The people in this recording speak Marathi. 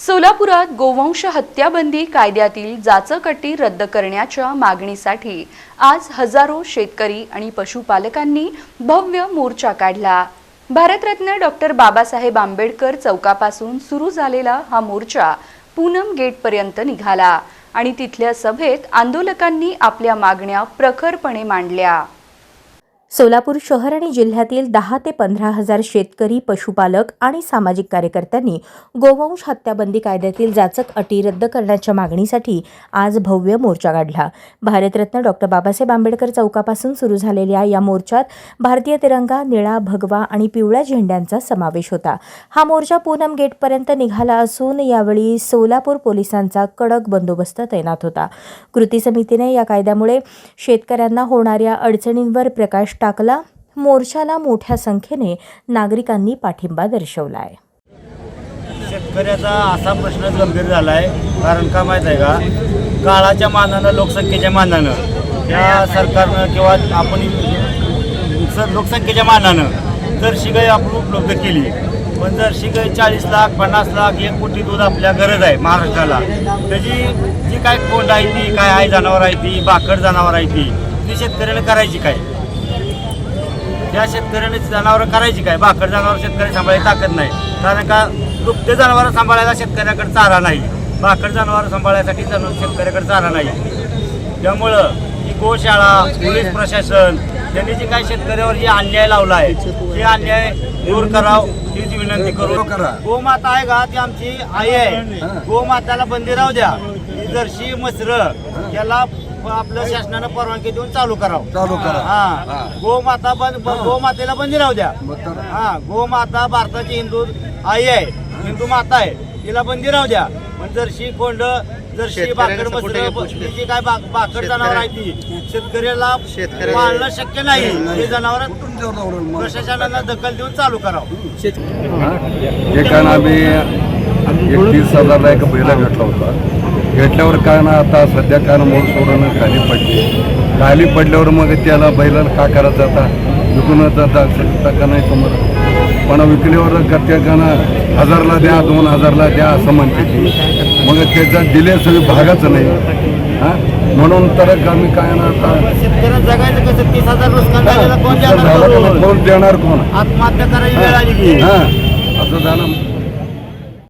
सोलापुरात गोवंश हत्याबंदी कायद्यातील जाचकटी रद्द करण्याच्या मागणीसाठी आज हजारो शेतकरी आणि पशुपालकांनी भव्य मोर्चा काढला. भारतरत्न डॉक्टर बाबासाहेब आंबेडकर चौकापासून सुरू झालेला हा मोर्चा पूनम गेटपर्यंत निघाला आणि तिथल्या सभेत आंदोलकांनी आपल्या मागण्या प्रखरपणे मांडल्या. सोलापूर शहर आणि जिल्ह्यातील दहा ते पंधरा हजार शेतकरी पशुपालक आणि सामाजिक कार्यकर्त्यांनी गोवंश हत्याबंदी कायद्यातील जाचक अटी रद्द करण्याच्या मागणीसाठी आज भव्य मोर्चा काढला. भारतरत्न डॉक्टर बाबासाहेब आंबेडकर चौकापासून सुरू झालेल्या या मोर्चात भारतीय तिरंगा निळा भगवा आणि पिवळ्या झेंड्यांचा समावेश होता. हा मोर्चा पूनम गेटपर्यंत निघाला असून यावेळी सोलापूर पोलिसांचा कडक बंदोबस्त तैनात होता. कृती समितीने या कायद्यामुळे शेतकऱ्यांना होणाऱ्या अडचणींवर प्रकाश टाकला मोर्चाला मोठ्या संख्येने नागरिकांनी पाठिंबा दर्शवला आहे शेतकऱ्याचा असा प्रश्न गंभीर झाला आहे कारण का माहीत आहे का? काळाच्या मानानं लोकसंख्येच्या मानानं या सरकारनं किंवा आपण लोकसंख्येच्या मानानं जर शिगाई आपण उपलब्ध केली पण जर शिगाई चाळीस लाख पन्नास लाख एक कोटी दूध आपल्या गरज आहे महाराष्ट्राला त्याची जी काय कोंड आहे ती काय आहे जनावर आहे ती बाकड जनावर आहे ती ती शेतकऱ्याला करायची काय? त्या शेतकऱ्याने जनावरं करायची काय? भाकर जनावर शेतकरी सांभाळायची ताकद नाही. कारण का दुभते जनावरं सांभाळायला शेतकऱ्याकडे चारा नाही. भाकर जनावरं सांभाळायसाठी जन शेतकऱ्याकडे चारा नाही. त्यामुळं ही गोशाळा पोलीस प्रशासन त्यांनी जी काही शेतकऱ्यावर जी अन्याय लावला आहे ते अन्याय दूर कराव हीच विनंती करू. गोमाता आहे का? ती आमची आई आहे. गोमाताला बंदी राहू द्या. ही जर्शी मसर याला आपलं शासनानं परवानगी देऊन चालू करावं. चालू करा. हा. गोमाता बंद गोमातेला बंदी राहू द्या. हा गोमाता भारताची हिंदू आई आहे हिंदू माता आहे तिला बंदी राहू द्या. पण जर्शी कोंड जर्शी बाकड मसर जी काय बा- बाकड जनावर आहे ती शेतकऱ्याला पाळणं शक्य नाही. हे जनावर प्रशासनाला दखल देऊन चालू करावं. जे काय ना आम्ही एकतीस हजारला एक बैला घेतला होता. घेतल्यावर काय ना आता सध्या काय ना मोड सोडून खाली पडली. खाली पडल्यावर मग त्याला बैलाला का करायचं आता? विकूनच आता शकता का नाही तुम्हाला पण विकल्यावर करते का ना हजारला द्या दोन हजारला द्या असं म्हणते ती. मग त्याचा दिले सगळी भागाचं नाही. हा? म्हणून तर आम्ही काय ना आता जगायचं कसं? तीस हजार नुकसान कोण देणार का? कोण? देणार कोण? आत्महत्या करायची की. हा असं झालं.